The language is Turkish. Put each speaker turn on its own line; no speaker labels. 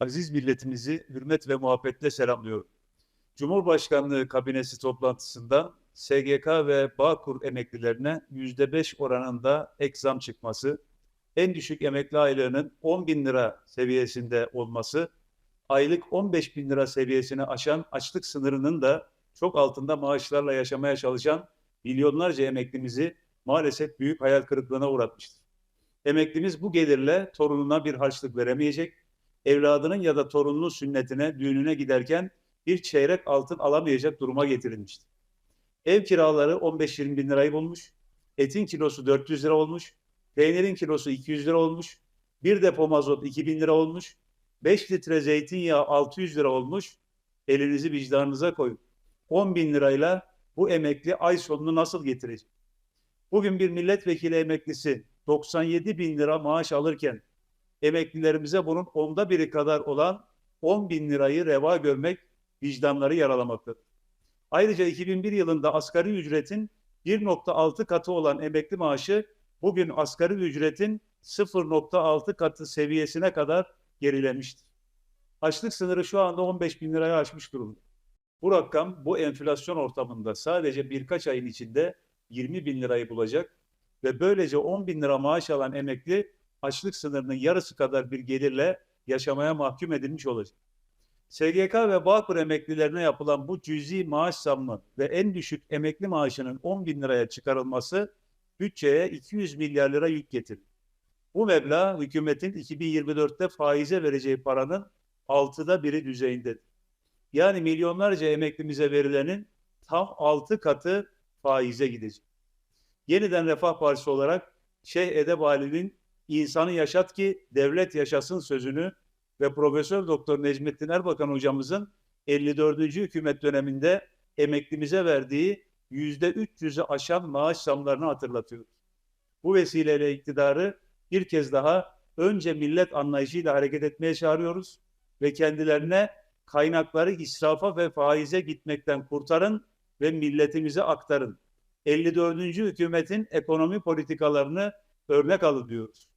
aziz milletimizi hürmet ve muhabbetle selamlıyorum. Cumhurbaşkanlığı kabinesi toplantısında SGK ve Bağkur emeklilerine yüzde beş oranında ek zam çıkması, en düşük emekli aylığının 10 bin lira seviyesinde olması, aylık 15 bin lira seviyesini aşan açlık sınırının da çok altında maaşlarla yaşamaya çalışan milyonlarca emeklimizi maalesef büyük hayal kırıklığına uğratmıştır. Emeklimiz bu gelirle torununa bir harçlık veremeyecek, evladının ya da torununun sünnetine, düğününe giderken bir çeyrek altın alamayacak duruma getirilmiştir. Ev kiraları 15-20 bin lirayı bulmuş, etin kilosu 400 lira olmuş, peynirin kilosu 200 lira olmuş, bir depo mazot 2000 lira olmuş, 5 litre zeytinyağı 600 lira olmuş, elinizi vicdanınıza koyun. 10 bin lirayla bu emekli ay sonunu nasıl getirecek? Bugün bir milletvekili emeklisi 97 bin lira maaş alırken emeklilerimize bunun onda biri kadar olan 10 bin lirayı reva görmek vicdanları yaralamaktadır. Ayrıca 2001 yılında asgari ücretin 1.6 katı olan emekli maaşı bugün asgari ücretin 0.6 katı seviyesine kadar gerilemiştir. Açlık sınırı şu anda 15 bin liraya aşmış durumda. Bu rakam bu enflasyon ortamında sadece birkaç ayın içinde 20 bin lirayı bulacak ve böylece 10 bin lira maaş alan emekli açlık sınırının yarısı kadar bir gelirle yaşamaya mahkum edilmiş olacak. SGK ve Bağkur emeklilerine yapılan bu cüzi maaş zammı ve en düşük emekli maaşının 10 bin liraya çıkarılması bütçeye 200 milyar lira yük getirir. Bu meblağ hükümetin 2024'te faize vereceği paranın altıda biri düzeyindedir. Yani milyonlarca emeklimize verilenin tam altı katı faize gidecek. Yeniden Refah Partisi olarak Şeyh Edeb Ali'nin insanı yaşat ki devlet yaşasın sözünü ve Profesör Doktor Necmettin Erbakan hocamızın 54. hükümet döneminde emeklimize verdiği yüzde 300'ü aşan maaş zamlarını hatırlatıyoruz. Bu vesileyle iktidarı bir kez daha önce millet anlayışıyla hareket etmeye çağırıyoruz ve kendilerine kaynakları israfa ve faize gitmekten kurtarın ve milletimize aktarın. 54. hükümetin ekonomi politikalarını örnek alın diyoruz.